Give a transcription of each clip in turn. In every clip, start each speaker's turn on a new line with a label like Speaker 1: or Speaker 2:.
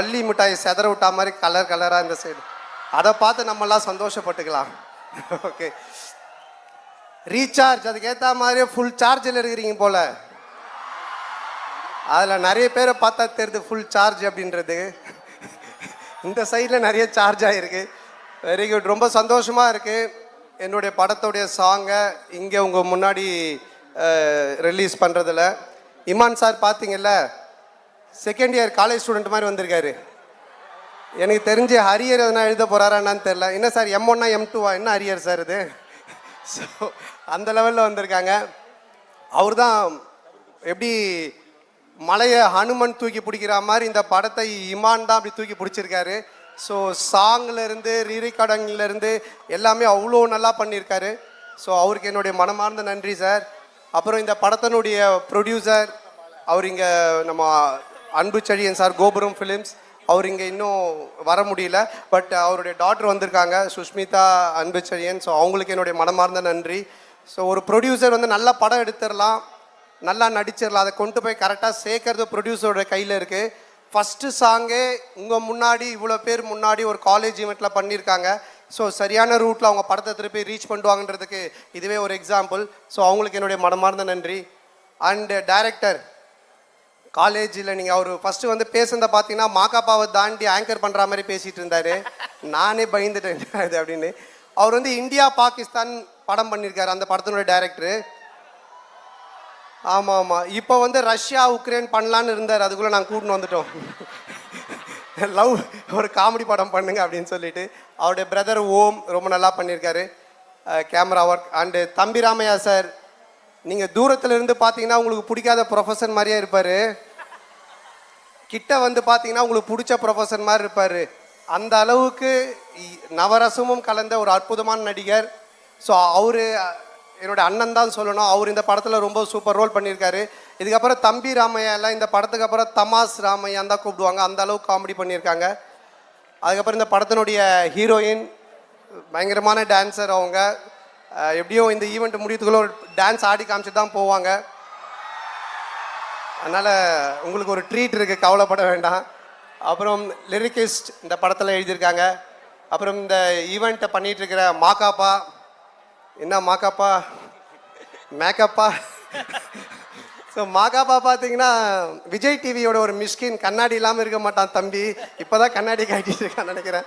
Speaker 1: வள்ளி மிட்டாய் செதற விட்டா மாதிரி கலர் கலராக இந்த சைடு அதை பார்த்து நம்மெல்லாம் சந்தோஷப்பட்டுக்கலாம். ஓகே ரீசார்ஜ் அதுக்கேற்ற மாதிரியே ஃபுல் சார்ஜில் இருக்கிறீங்க போல. அதில் நிறைய பேரை பார்த்தா தெரியுது ஃபுல் சார்ஜ் அப்படின்றது. இந்த சைடில் நிறைய சார்ஜ் ஆகிருக்கு வெரி குட் ரொம்ப சந்தோஷமாக இருக்குது என்னுடைய படத்துடைய சாங்கை இங்கே உங்கள் முன்னாடி ரிலீஸ் பண்ணுறதுல இமான் சார் பார்த்தீங்கல்ல? செகண்ட் இயர் காலேஜ் ஸ்டூடெண்ட் மாதிரி வந்திருக்காரு. எனக்கு தெரிஞ்சு ஹரியர் எதனா எழுத போகிறாரா என்னன்னு தெரில என்ன சார் எம் ஒன்னா எம் டூவா என்ன ஹரியர் சார் இது? ஸோ அந்த லெவலில் வந்திருக்காங்க. அவர் தான் எப்படி மலையை ஹனுமன் தூக்கி பிடிக்கிற மாதிரி இந்த படத்தை இமான் தான் அப்படி தூக்கி பிடிச்சிருக்காரு. ஸோ சாங்லேருந்து ரீரிகார்டிங்லேருந்து எல்லாமே அவ்வளோ நல்லா பண்ணியிருக்காரு. ஸோ அவருக்கு என்னுடைய மனமார்ந்த நன்றி சார் அப்புறம் இந்த படத்தினுடைய ப்ரொடியூசர் அவர் இங்கே நம்ம அன்பு செழியன் சார் கோபுரம் ஃபிலிம்ஸ் அவர் இங்கே இன்னும் வர முடியல. பட் அவருடைய டாக்டர் வந்திருக்காங்க சுஷ்மிதா அன்பு செழியன். ஸோ அவங்களுக்கு என்னுடைய மனமார்ந்த நன்றி. ஸோ ஒரு ப்ரொடியூசர் வந்து நல்ல படம் எடுத்துடலாம் நல்லா நடிச்சிடலாம் அதை கொண்டு போய் கரெக்டாக சேர்க்கறது ப்ரொடியூசரோட கையில் இருக்குது ஃபஸ்ட்டு சாங்கே உங்கள் முன்னாடி இவ்வளோ பேர் முன்னாடி ஒரு காலேஜ் ஈவெண்ட்டில் பண்ணியிருக்காங்க. ஸோ சரியான ரூட்டில் அவங்க படத்தை திருப்பி ரீச் பண்ணுவாங்கன்றதுக்கு இதுவே ஒரு எக்ஸாம்பிள் ஸோ அவங்களுக்கு என்னுடைய மனமார்ந்த நன்றி. அண்டு டைரக்டர் காலேஜில் நீங்கள் அவர் ஃபஸ்ட்டு வந்து பேசுனதை பார்த்தீங்கன்னா மாக்காப்பாவை தாண்டி ஆங்கர் பண்ணுற மாதிரி பேசிகிட்டு இருந்தார். நானே பயந்துட்டேன் அது அப்படின்னு. அவர் வந்து இந்தியா பாகிஸ்தான் படம் பண்ணியிருக்காரு அந்த படத்தினுடைய டைரக்டரு ஆமாம் ஆமாம் இப்போ வந்து ரஷ்யா உக்ரைன் பண்ணலான்னு இருந்தார். அதுக்குள்ளே நாங்கள் கூட்டின்னு வந்துட்டோம். லவ் ஒரு காமெடி படம் பண்ணுங்க அப்படின்னு சொல்லிட்டு அவருடைய பிரதர் ஓம் ரொம்ப நல்லா பண்ணியிருக்காரு கேமரா ஒர்க் அண்டு தம்பி ராமையா சார் நீங்கள் தூரத்தில் இருந்து பார்த்தீங்கன்னா உங்களுக்கு பிடிக்காத ப்ரொஃபஸர் மாதிரியே இருப்பார். கிட்ட வந்து பார்த்தீங்கன்னா உங்களுக்கு பிடிச்ச ப்ரொஃபஸர் மாதிரி இருப்பார். அந்த அளவுக்கு இ- நவரசமும் கலந்த ஒரு அற்புதமான நடிகர். ஸோ அவர் என்னோட அண்ணன் தான் சொல்லணும். அவர் இந்த படத்தில் ரொம்ப சூப்பர் ரோல் பண்ணியிருக்காரு. இதுக்கப்புறம் தம்பி ராமையா எல்லாம் இந்த படத்துக்கு அப்புறம் தமாஸ் ராமையான் தான் கூப்பிடுவாங்க. அந்த அளவுக்கு காமெடி பண்ணியிருக்காங்க. அதுக்கப்புறம் இந்த படத்தினுடைய ஹீரோயின் பயங்கரமான டான்ஸர் அவங்க. எப்படியும் இந்த ஈவெண்ட் முடியறதுக்குள்ள ஒரு டான்ஸ் ஆடி காமிச்சிட்டு தான் போவாங்க. அதனால் உங்களுக்கு ஒரு ட்ரீட் இருக்குது கவலைப்பட வேண்டாம். அப்புறம் லிரிக்கிஸ்ட் இந்த படத்தில் எழுதியிருக்காங்க. அப்புறம் இந்த ஈவெண்ட்டை பண்ணிட்டு இருக்கிற மாக்காப்பா. என்ன மாக்காப்பா? மேக்கப்பா? ஸோ மாகாப்பா பார்த்தீங்கன்னா விஜய் டிவியோட ஒரு மிஸ்கின் கண்ணாடி இல்லாமல் இருக்க மாட்டான் தம்பி. இப்போ தான் கண்ணாடி காட்டிட்டு இருக்கான்னு நினைக்கிறேன்.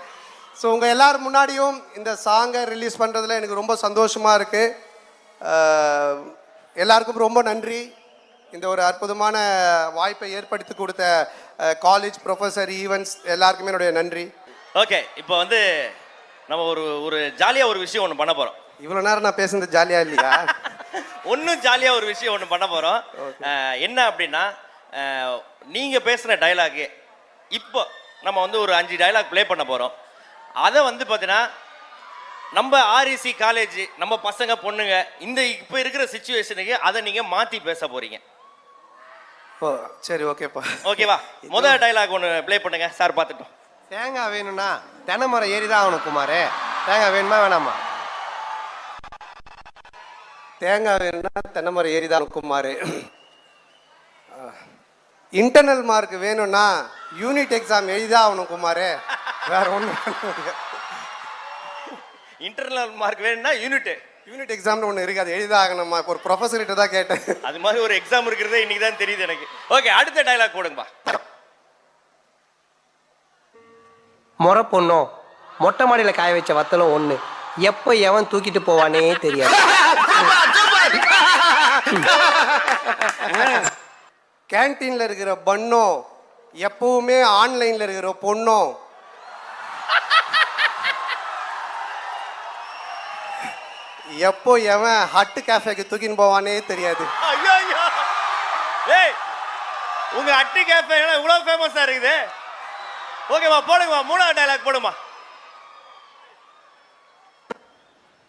Speaker 1: ஸோ உங்கள் எல்லார் முன்னாடியும் இந்த சாங்கை ரிலீஸ் பண்ணுறதுல எனக்கு ரொம்ப சந்தோஷமாக இருக்குது எல்லாருக்கும் ரொம்ப நன்றி. இந்த ஒரு அற்புதமான வாய்ப்பை ஏற்படுத்தி கொடுத்த காலேஜ் ப்ரொஃபஸர் ஈவெண்ட்ஸ் எல்லாருக்குமே என்னுடைய நன்றி.
Speaker 2: ஓகே இப்போ வந்து நம்ம ஒரு ஒரு ஜாலியாக ஒரு விஷயம் ஒன்று பண்ண போகிறோம்
Speaker 1: இவ்வளோ நேரம் நான் பேசுனது ஜாலியாக இல்லையா?
Speaker 2: ஒன்றும் ஜாலியாக ஒரு விஷயம் ஒன்று பண்ண போகிறோம் என்ன அப்படின்னா நீங்கள் பேசுகிற டைலாகு இப்போ நம்ம வந்து ஒரு அஞ்சு டைலாக் ப்ளே பண்ண போகிறோம் அதை வந்து பார்த்தீங்கன்னா நம்ம ஆர்இசி காலேஜ் நம்ம பசங்க பொண்ணுங்க இந்த இப்போ இருக்கிற சுச்சுவேஷனுக்கு அதை நீங்கள் மாற்றி பேச போகிறீங்க
Speaker 1: ஓ சரி ஓகேப்பா
Speaker 2: ஓகேவா முதல் டைலாக் ஒன்று ப்ளே பண்ணுங்க சார் பார்த்துட்டோம்.
Speaker 3: தேங்காய் வேணும்னா தென்னைமரம் ஏறி தான் ஆகணும் குமார். தேங்காய் வேணுமா வேணாமா?
Speaker 1: தேங்காய் வேணும்னா தென்னைமரம் ஏறி தான் குமார். இன்டர்னல் மார்க் வேணும்னா யூனிட் எக்ஸாம் எழுதிதான் ஆகணும் குமார். வேற ஒன்றும்
Speaker 2: இன்டர்னல் மார்க் வேணும்னா யூனிட்டு
Speaker 1: யூனிட் எக்ஸாம்னு ஒன்று இருக்குது. அது எழுதிதான் ஆகணுமா ஒரு ப்ரொஃபஸர்கிட்ட தான் கேட்டேன்.
Speaker 2: அது மாதிரி ஒரு எக்ஸாம் இருக்கிறதே இன்னைக்கு தான் தெரியுது எனக்கு. ஓகே அடுத்த டைலாக் போடுங்கப்பா.
Speaker 3: முறை பொண்ணும் மொட்டை மாடியில் காய வச்ச வத்தலும் ஒன்று எப்போ எவன் தூக்கிட்டு போவானே தெரியாது.
Speaker 1: கேன்டீனில் இருக்கிற பன்னும் எப்பவுமே ஆன்லைனில் இருக்கிற பொண்ணும் எப்போ எவன் ஹட்டு கேஃபேக்கு தூக்கின்னு போவானே தெரியாது.
Speaker 2: ஐயோ ஐயோ ஏய் உங்க அட்டி கேஃபே இவ்வளவு ஃபேமஸா இருக்குது. ஓகேவா போடுங்கம்மா. மூணாவது டைலாக் போடுமா.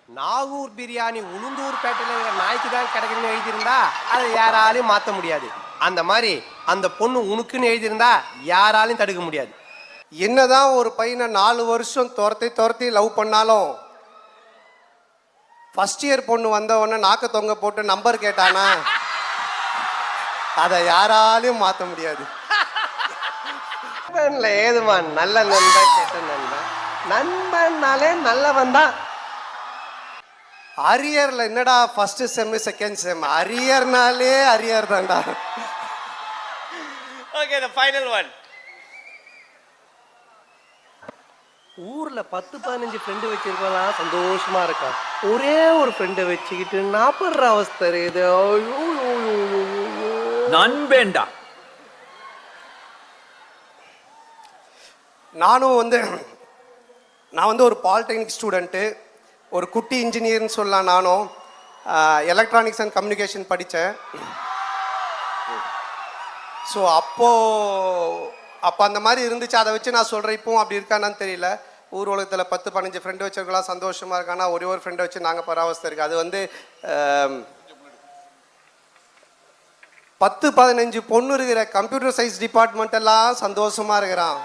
Speaker 3: நாகூர் பிரியாணி உளுந்தூர் பேட்டையில் நாய்க்கு தான் கிடைக்குன்னு எழுதியிருந்தா அதை யாராலையும் மாற்ற முடியாது. அந்த மாதிரி அந்த பொண்ணு உனக்குன்னு எழுதியிருந்தா யாராலையும் தடுக்க முடியாது.
Speaker 1: என்னதான் ஒரு பையனை நாலு வருஷம் துரத்தி துரத்தி லவ் பண்ணாலும் ஃபர்ஸ்ட் இயர் பொண்ணு வந்த உடனே நாக்க தொங்க போட்டு நம்பர் கேட்டானா? அதை யாராலையும் மாற்ற முடியாது.
Speaker 3: நண்பன்ல ஏதுமா நல்ல நண்பன் கெட்ட நண்பன் நண்பன்னாலே நல்லவன் தான்.
Speaker 1: அரியர்ல என்னடா ஃபர்ஸ்ட் செம் செகண்ட் செம் அரியர்னாலே அரியர் தான்டா.
Speaker 2: ஓகே த ஃபைனல் ஒன்
Speaker 3: ஊர்ல பத்து பதினஞ்சு ஃப்ரெண்டு வச்சிருக்கலாம் சந்தோஷமா இருக்கான் ஒரே ஒரு ஃப்ரெண்டை வச்சுக்கிட்டு நாப்படுற அவஸ்தை இது.
Speaker 4: நண்பேண்டா.
Speaker 1: நானும் வந்து நான் வந்து ஒரு பாலிடெக்னிக் ஸ்டூடெண்ட்டு ஒரு குட்டி இன்ஜினியர்னு சொல்லலாம் நானும். எலக்ட்ரானிக்ஸ் அண்ட் கம்யூனிகேஷன் படித்தேன். ஸோ அப்போது அப்போ அந்த மாதிரி இருந்துச்சு. அதை வச்சு நான் சொல்கிறேன் இப்போவும் அப்படி இருக்கானான்னு தெரியல. ஊர் உலகத்தில் பத்து பதினஞ்சு ஃப்ரெண்டு வச்சிருக்கலாம் சந்தோஷமாக இருக்கானா ஒரே ஒரு ஃப்ரெண்டை வச்சு நாங்கள் பராவஸ்தை இருக்குது அது வந்து பத்து பதினஞ்சு பொண்ணு இருக்கிற கம்ப்யூட்டர் சயின்ஸ் டிபார்ட்மெண்ட் எல்லாம் சந்தோஷமாக இருக்கிறான்.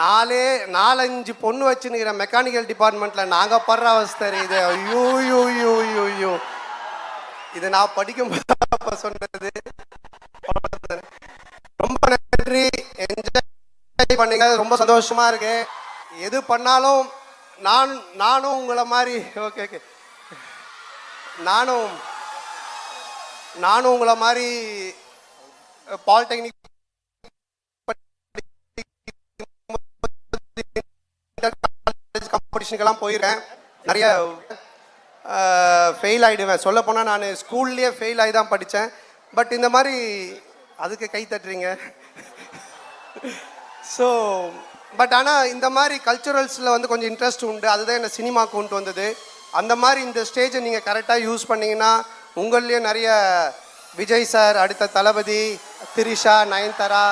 Speaker 1: நாலே நாலஞ்சு பொண்ணு வச்சுன்னுக்கிற மெக்கானிக்கல் டிபார்ட்மெண்ட்டில் நாங்கள் படுற அவஸ்தை இது ஐயோ ஐயோ ஐயோ ஐயோ ஐயோ. இது நான் படிக்கும் போது சொன்னது. ரொம்ப நன்றி. என்ஜாய் பண்ணுங்க. ரொம்ப சந்தோஷமா இருக்கு. எது பண்ணாலும் நான் நானும் உங்களை மாதிரி ஓகே ஓகே நானும் நானும் உங்களை மாதிரி பாலிடெக்னிக் காம்படிஷனுக்கெல்லாம் போயிருக்கேன். நிறைய ஃபெயில் ஆகிடுவேன் சொல்ல போனால் நான் ஸ்கூல்லேயே ஃபெயில் ஆகி தான் படித்தேன் பட் இந்த மாதிரி அதுக்கு கை தட்டுறீங்க. ஸோ பட் ஆனால் இந்த மாதிரி கல்ச்சுரல்ஸில் வந்து கொஞ்சம் இன்ட்ரெஸ்ட் உண்டு. அதுதான் என்ன சினிமா கொண்டு வந்தது. அந்த மாதிரி இந்த ஸ்டேஜை நீங்கள் கரெக்டாக யூஸ் பண்ணிங்கன்னா உங்கள்லேயே நிறைய விஜய் சார் அடுத்த தளபதி திரிஷா நயன்தாரா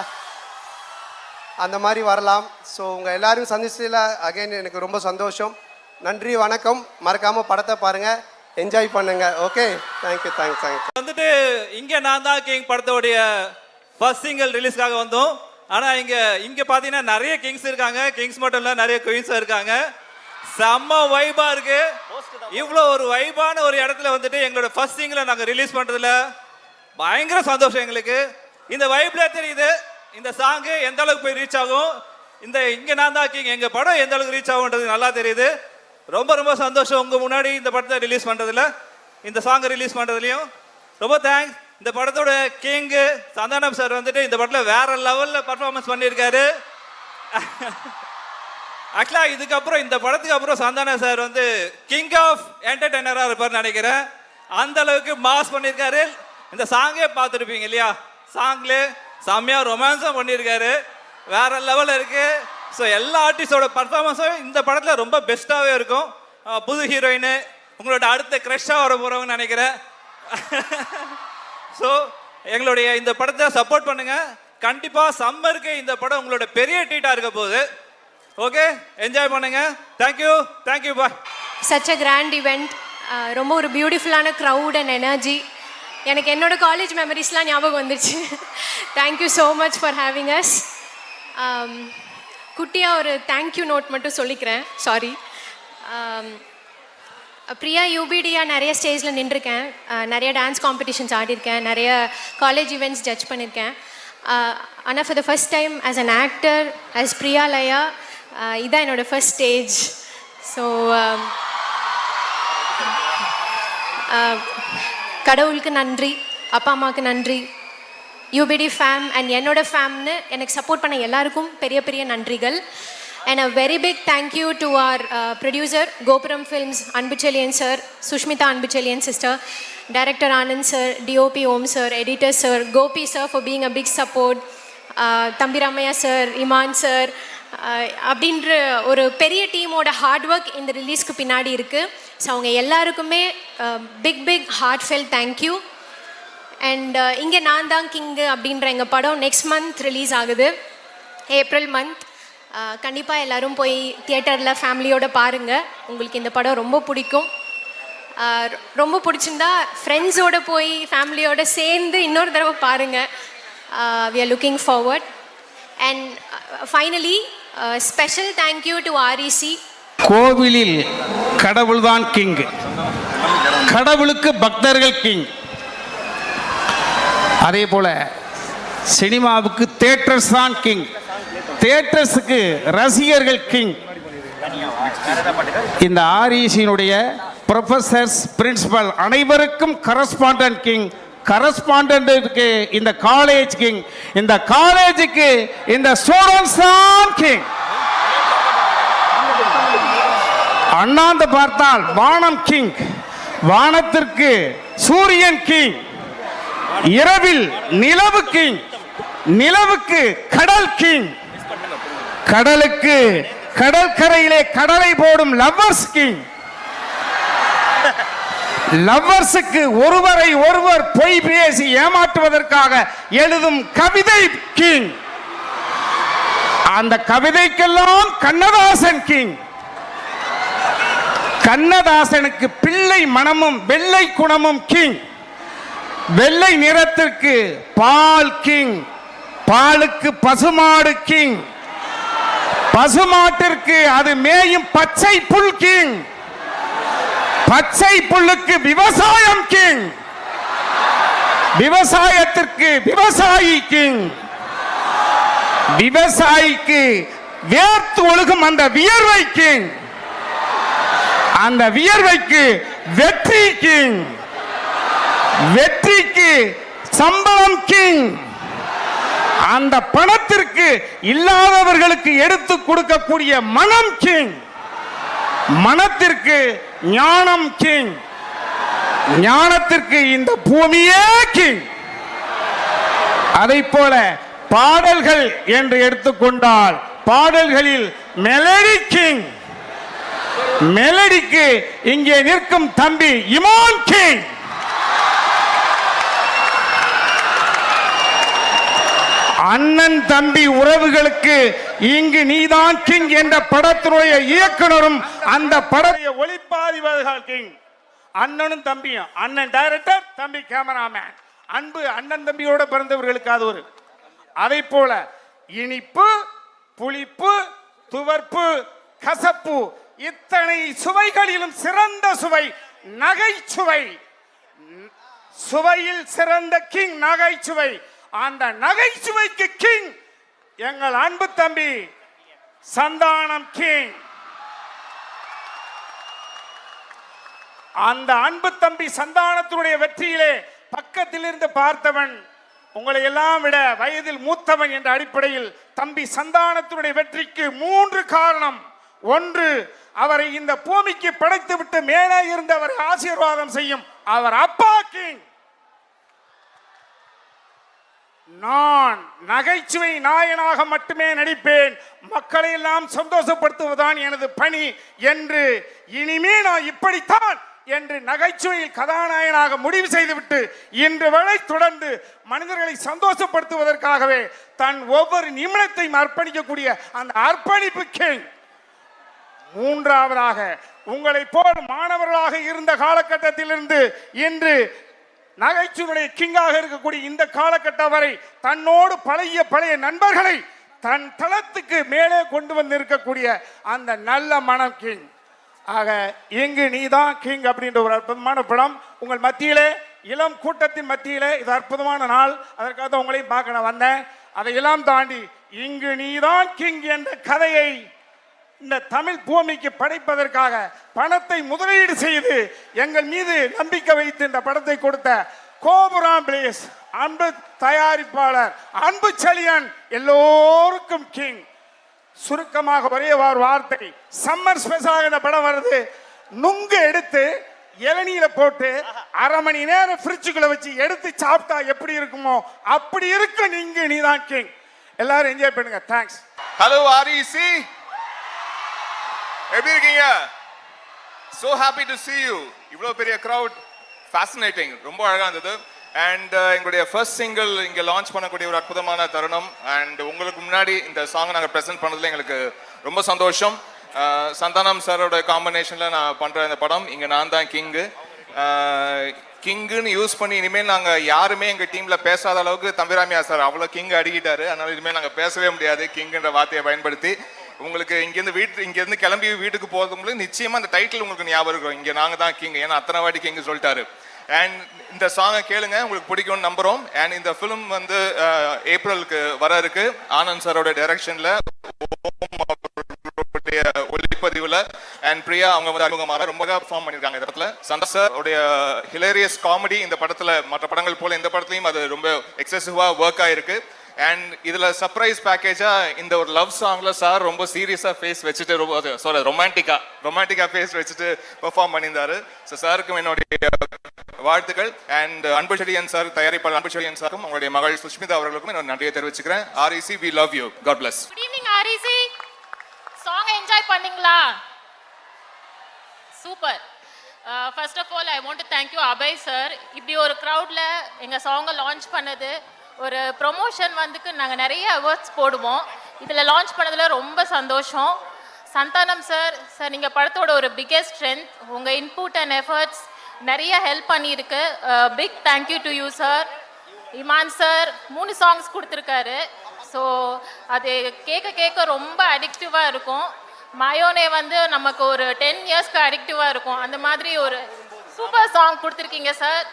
Speaker 1: அந்த மாதிரி வரலாம். ஸோ உங்கள் எல்லாரும் சந்திச்சதில் அகைன் எனக்கு ரொம்ப சந்தோஷம். நன்றி வணக்கம். மறக்காமல் படத்தை பாருங்கள் என்ஜாய் பண்ணுங்க. ஓகே தேங்க்யூ தேங்க்ஸ் தேங்க்ஸ்
Speaker 5: வந்துட்டு இங்கே நான் தான் கிங் படத்தோடைய ஃபர்ஸ்ட் சிங்கிள் ரிலீஸ்க்காக வந்தோம். ஆனால் இங்கே இங்கே பார்த்தீங்கன்னா நிறைய கிங்ஸ் இருக்காங்க. கிங்ஸ் மட்டும் இல்லை நிறைய குயின்ஸாக இருக்காங்க. செம்ம வைபா இருக்கு. இவ்வளோ ஒரு வைபான ஒரு இடத்துல வந்துட்டு எங்களோட ஃபர்ஸ்ட் சிங்கிளை நாங்கள் ரிலீஸ் பண்ணுறதுல பயங்கர சந்தோஷம் எங்களுக்கு. இந்த வைப்ல தெரியுது இந்த சாங்கு எந்த அளவுக்கு போய் ரீச் ஆகும். இந்த இங்கே நான் தான் கிங் எங்கள் படம் எந்த அளவுக்கு ரீச் ஆகும்ன்றது நல்லா தெரியுது. ரொம்ப ரொம்ப சந்தோஷம். உங்கள் முன்னாடி இந்த படத்தை ரிலீஸ் பண்ணுறதுல இந்த சாங்கை ரிலீஸ் பண்ணுறதுலையும் ரொம்ப தேங்க்ஸ் இந்த படத்தோட கிங்கு சந்தானம் சார் வந்துட்டு இந்த படத்தில் வேற லெவலில் பர்ஃபார்மன்ஸ் பண்ணியிருக்காரு. ஆக்சுவலா இதுக்கப்புறம் இந்த படத்துக்கு அப்புறம் சந்தானம் சார் வந்து கிங் ஆஃப் என்டர்டைனராக இருப்பார்னு நினைக்கிறேன். அந்த அளவுக்கு மாஸ் பண்ணியிருக்காரு. இந்த சாங்கே பார்த்துருப்பீங்க இல்லையா? சாங்லே செம்மையாக ரொமான்ஸும் பண்ணியிருக்காரு. வேற லெவலில் இருக்கு. ஸோ எல்லா ஆர்டிஸ்டோட பர்ஃபார்மன்ஸும் இந்த படத்தில் ரொம்ப பெஸ்ட்டாகவே இருக்கும். புது ஹீரோயின் உங்களோட அடுத்த க்ரஷ்ஷாக வர போகிறவங்கன்னு நினைக்கிறேன். ஸோ எங்களுடைய இந்த படத்தை சப்போர்ட் பண்ணுங்க. கண்டிப்பாக சம்மருக்கு இந்த படம் உங்களோட பெரிய ட்ரீட்டா இருக்க போகுது. ஓகே என்ஜாய் பண்ணுங்க. Thank you thank you bye
Speaker 6: such a grand event ரொம்ப ஒரு பியூட்டிஃபுல்லான க்ரௌட் அண்ட் எனர்ஜி எனக்கு என்னோட காலேஜ் மெமரிஸ்லாம் ஞாபகம் வந்துருச்சு. Thank you so much for having us குட்டியாக ஒரு தேங்க்யூ நோட் மட்டும் சொல்லிக்கிறேன். சாரி பிரியா யூபிடியாக நிறைய ஸ்டேஜில் நின்றுருக்கேன். நிறைய டான்ஸ் காம்படிஷன்ஸ் ஆடிருக்கேன். நிறைய காலேஜ் ஈவெண்ட்ஸ் ஜட்ஜ் பண்ணியிருக்கேன் ஆனால் for the first time as an actor as Priya Laya இதான் என்னோடய ஃபர்ஸ்ட் ஸ்டேஜ் ஸோ கடவுளுக்கு நன்றி அப்பா அம்மாவுக்கு நன்றி யூபிடி ஃபேம் அண்ட் என்னோட ஃபேம்னு எனக்கு சப்போர்ட் பண்ண எல்லாருக்கும் பெரிய பெரிய நன்றிகள். And a very big thank you to our producer Gopuram films Anbuchezhiyan sir Sushmita Anbuchezhiyan sister director Anand sir DOP Om sir editor sir Gopi sir for being a big support தம்பி Ramaiah sir Imman sir அப்படின்ற ஒரு பெரிய டீமோட hard work இந்த ரிலீஸ்க்கு பின்னாடி இருக்குது so அவங்க எல்லாருக்குமே big big heartfelt thank you and இங்கே நான் தான் கிங்கு அப்படின்ற எங்கள் படம் நெக்ஸ்ட் மந்த் ரிலீஸ் ஆகுது. ஏப்ரல் மந்த் கண்டிப்பாக எல்லாரும் போய் தியேட்டரில் ஃபேமிலியோட பாருங்கள் உங்களுக்கு இந்த படம் ரொம்ப பிடிக்கும். ரொம்ப பிடிச்சிருந்தா ஃப்ரெண்ட்ஸோட போய் ஃபேமிலியோட சேர்ந்து இன்னொரு தடவை பாருங்கள் we are looking forward and finally special thank you to REC
Speaker 7: கோவிலில் கடவுள்தான் கிங் கடவுளுக்கு பக்தர்கள் கிங் அதே போல சினிமாவுக்கு தேட்டர்ஸ் தான் கிங் தேட்டர்ஸுக்கு ரசிகர்கள் கிங். இந்த ஆரிசியினுடைய ப்ரொஃபசர்ஸ் பிரின்சிபல் அனைவருக்கும் கரஸ்பாண்டன்ட் கிங் கரஸ்பாண்டன்ட்டுக்கு இந்த காலேஜ் கிங் இந்த காலேஜுக்கு இந்த ஸ்டூடெண்ட்ஸ் தான் கிங் அண்ணாந்து பார்த்தால் வானம் கிங் வானத்திற்கு சூரியன் கிங் இரவில் நிலவு கிங் நிலவுக்கு கடல் கிங் கடலுக்கு கடற்கரையிலே கடலை போடும் லவ்வர்ஸ் கிங் லவ்வர்ஸுக்கு ஒருவரை ஒருவர் பொய் பேசி ஏமாற்றுவதற்காக எழுதும் கவிதை கிங் அந்த கவிதைக்கெல்லாம் கண்ணதாசன் கிங் கண்ணதாசனுக்கு பிள்ளை மனமும் வெள்ளை குணமும் கிங் வெள்ளை நிறத்திற்கு பால் கிங் பாலுக்கு பசுமாடு கிங் பசுமாட்டிற்கு அது மேயும் பச்சை புல் கிங். பச்சை புல்லுக்கு விவசாயம் கிங். விவசாயத்திற்கு விவசாயி கிங். விவசாயிக்கு வேர்த்து ஒழுகும் அந்த வியர்வை கிங். அந்த வியர்வைக்கு வெற்றி கிங். வெற்றிக்கு சம்பளம் கிங். அந்த பணத்திற்கு இல்லாதவர்களுக்கு எடுத்து கொடுக்கக்கூடிய மனம் கிங் மனத்திற்கு ஞானம் கிங் ஞானத்திற்கு இந்த பூமியே கிங் அதை போல பாடல்கள் என்று எடுத்துக்கொண்டால் பாடல்களில் மெலடி கிங் மெலடிக்கு இங்கே நிற்கும் தம்பி இமான் கிங் அண்ணன் தம்பி உறவுகளுக்கு இங்கு நீதான் கிங் என்ற படத்தினுடைய இயக்குனரும் அந்த படத்தை ஒளிப்பாதிவர்கள் கிங். அண்ணனும் தம்பியும். அண்ணன் டைரக்டர் தம்பி கேமராமேன் அன்பு அண்ணன் தம்பியோட பிறந்தவர்களுக்கு அது ஒரு. அதை போல இனிப்பு புளிப்பு துவர்ப்பு கசப்பு இத்தனை சுவைகளிலும் சிறந்த சுவை நகைச்சுவை. சுவையில் சிறந்த கிங் நகைச்சுவை. அந்த நகைச்சுவைக்கு கிங் எங்கள் அன்பு தம்பி சந்தானம் கிங் அந்த அன்பு தம்பி சந்தானத்தினுடைய வெற்றியிலே பக்கத்தில் இருந்து பார்த்தவன் உங்களை எல்லாம் விட வயதில் மூத்தவன் என்ற அடிப்படையில் தம்பி சந்தானத்தினுடைய வெற்றிக்கு மூன்று காரணம். ஒன்று அவரை இந்த பூமிக்கு படைத்துவிட்டு மேலே இருந்து அவரை ஆசீர்வாதம் செய்யும். அவர் அப்பா கிங் நான் நகைச்சுவை நாயனாக மட்டுமே நடிப்பேன். மக்களை எல்லாம் சந்தோஷப்படுத்துவதுதான் எனது பணி என்று இனிமே நான் இப்படித்தான் என்று நகைச்சுவையில் கதாநாயகனாக முடிவு செய்துவிட்டு இன்று வரை தொடர்ந்து மனிதர்களை சந்தோஷப்படுத்துவதற்காகவே தன் ஒவ்வொரு நிமிடத்தையும் அர்ப்பணிக்கக்கூடிய அந்த அர்ப்பணிப்பு மூன்றாவதாக உங்களை போல் மாணவர்களாக இருந்த காலகட்டத்திலிருந்து இன்று நகைச்சுவையுடைய கிங்காக இருக்கக்கூடிய இந்த காலகட்டம் வரை தன்னோடு பழைய பழைய நண்பர்களை தன் தளத்துக்கு மேலே கொண்டு வந்து இருக்கக்கூடிய அந்த நல்ல மனம் கிங் ஆக இங்கு நீதான் கிங் அப்படின்ற ஒரு அற்புதமான படம். உங்கள் மத்தியிலே இளம் கூட்டத்தின் மத்தியிலே இது அற்புதமான நாள். அதற்காக தான் உங்களையும் பார்க்க நான் வந்தேன். அதையெல்லாம் தாண்டி இங்கு நீதான் கிங் என்ற கதையை இந்த தமிழ் பூமிக்கு படைப்பதற்காக பணத்தை முதலீடு செய்து எங்கள் மீது நம்பிக்கை வைத்து இந்த படத்தை கொடுத்த கோபுராம் பிளேஸ் அன்பு தயாரிப்பாளர் அன்பு செழியன் எல்லோருக்கும் கிங் சுருக்கமாக ஒரே ஒரு வார்த்தை சம்மர் ஸ்பெஷலாக இந்த படம் வருது. நுங்கு எடுத்து இளநீர போட்டு அரை மணி நேரம் ஃப்ரிட்ஜுக்குள்ள வச்சு எடுத்து சாப்பிட்டா எப்படி இருக்குமோ அப்படி இருக்கு நீங்க நீதான் கிங் எல்லாரும் என்ஜாய் பண்ணுங்க. தேங்க்ஸ்
Speaker 4: ஹலோ REC எப்படி இருக்கீங்க? So happy to see you இவ்வளோ பெரிய க்ரௌட் ஃபேசினேட்டிங் ரொம்ப அழகாக இருந்தது. அண்ட் uh, எங்களுடைய ஃபர்ஸ்ட் சிங்கிள் இங்கே லான்ச் பண்ணக்கூடிய ஒரு அற்புதமான தருணம். அண்ட் உங்களுக்கு முன்னாடி இந்த சாங் நாங்கள் ப்ரெசென்ட் பண்ணதில் எங்களுக்கு ரொம்ப சந்தோஷம். Uh, சந்தானம் சாரோட காம்பினேஷனில் நான் பண்ணுற இந்த படம் இங்கே நான் தான் கிங்கு கிங்குன்னு யூஸ் பண்ணி இனிமேல் நாங்கள் யாருமே எங்கள் டீமில் பேசாத அளவுக்கு தம்பிராமியா சார் அவ்வளோ கிங் அடிக்கிட்டாரு. அதனால இனிமேல் நாங்கள் பேசவே முடியாது கிங்குன்ற வார்த்தையை பயன்படுத்தி. உங்களுக்கு இங்கேருந்து வீட்டு இங்கேருந்து கிளம்பி வீட்டுக்கு போகிறவங்களுக்கு நிச்சயமாக அந்த டைட்டில் உங்களுக்கு ஞாபகம் இருக்கும். இங்கே நாங்கள் தான் கிங் ஏன்னா அத்தனை வாட்டி கிங் சொல்லிட்டாரு. அண்ட் இந்த சாங்கை கேளுங்க உங்களுக்கு பிடிக்கும்னு நம்புகிறோம் அண்ட் இந்த ஃபிலிம் வந்து ஏப்ரலுக்கு வர இருக்கு ஆனந்த் சாரோட டைரக்ஷனில் அவருடைய ஒளிப்பதிவுல அண்ட் பிரியா அவங்க வந்து அறிமுகமாக ரொம்ப பெர்ஃபார்ம் பண்ணிருக்காங்க இந்த படத்துல. சந்தோஷ் சார் உடைய ஹிலேரியஸ் காமெடி இந்த படத்துல மற்ற படங்கள் போல இந்த படத்துலயும் அது ரொம்ப எக்ஸசிவா ஒர்க் ஆயிருக்கு. அண்ட் இதில் சர்ப்ரைஸ் பேக்கேஜாக இந்த ஒரு லவ் சாங்ல சார் ரொம்ப சீரியஸாக ஃபேஸ் வச்சுட்டு ரொம்ப சாரி ரொமான்டிக்கா ரொமான்டிக்காக ஃபேஸ் வச்சுட்டு பெர்ஃபார்ம் பண்ணியிருந்தாரு. ஸோ சாருக்கும் என்னுடைய வாழ்த்துக்கள். அண்ட் அன்பு செடியன் சார் தயாரிப்பாளர் அன்பு செடியன் சாருக்கும் உங்களுடைய மகள் சுஷ்மிதா அவர்களுக்கும் என்னோட நன்றியை தெரிவிச்சுக்கிறேன். REC we love you God bless
Speaker 8: good evening REC song enjoy பண்ணீங்களா? Super first of all I want to thank you Abhay sir இப்படி ஒரு க்ரௌடில் எங்கள் சாங்கை லான்ச் பண்ணது ஒரு ப்ரொமோஷன் வந்துக்கு நாங்கள் நிறைய அவார்ட்ஸ் போடுவோம். இதில் லான்ச் பண்ணதில் ரொம்ப சந்தோஷம். சந்தானம் சார் சார் நீங்கள் படத்தோட ஒரு பிக்கெஸ்ட் ஸ்ட்ரென்த் உங்கள் இன்புட் அண்ட் எஃபர்ட்ஸ் நிறைய ஹெல்ப் பண்ணியிருக்கு. Big thank you to you sir Imman sir மூணு சாங்ஸ் கொடுத்துருக்காரு. ஸோ அது கேட்க கேட்க ரொம்ப அடிக்டிவாக இருக்கும். மயோனே வந்து நமக்கு ஒரு டென் இயர்ஸ்க்கு அடிக்டிவாக இருக்கும். அந்த மாதிரி ஒரு சூப்பர் சாங் கொடுத்துருக்கீங்க sir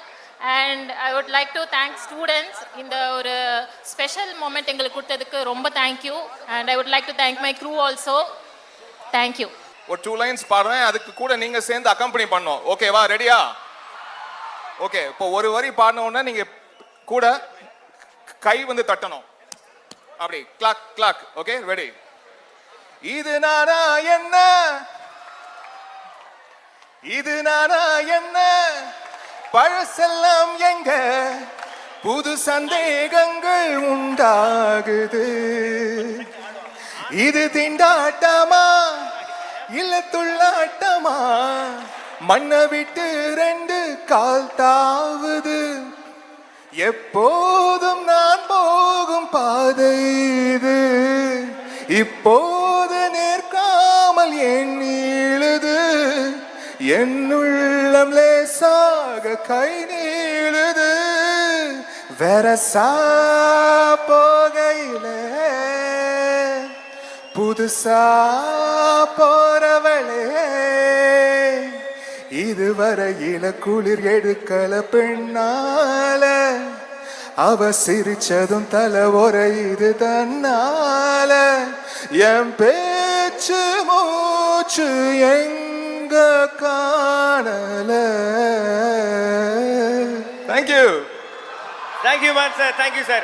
Speaker 8: and I would like to thank students இந்த ஒரு ஸ்பெஷல் மூமெண்ட் எங்களுக்கு கொடுத்ததுக்கு ரொம்ப thank you and I would like to thank my crew also thank you
Speaker 4: ஒரு டூ லைன்ஸ் பாடுறேன். அதுக்கு கூட நீங்க சேர்ந்து அக்கம்பெனி பண்ணோம் ஓகேவா ரெடியா ஓகே இப்போ ஒரு வரி பாடின உடனே நீங்க கூட கை வந்து தட்டணும். அப்படி. கிளாக் கிளாக் ஓகே ரெடி இது நானா என்ன? இது நானா என்ன? பழசெல்லாம் எங்க? புது சந்தேகங்கள் உண்டாகுது. இது திண்டாட்டமா? இல்ல துள்ளாட்டமா? மண்ணை விட்டு ரெண்டு கால் தாவுது. எப்போதும் நான் போகும் பாதை இது. இப்போ என்னுள்ளம் லேசாக கை நீளுது வெரசா போகையில. புதுசா போறவளே இதுவரையில குளிர் எடுக்கல பெண்ணால. அவ சிரிச்சதும் தலை ஒரை இது தன்னால. என் பேச்சு மூச்சு எங்க காணல. Thank you
Speaker 2: thank you ma'am sir thank you sir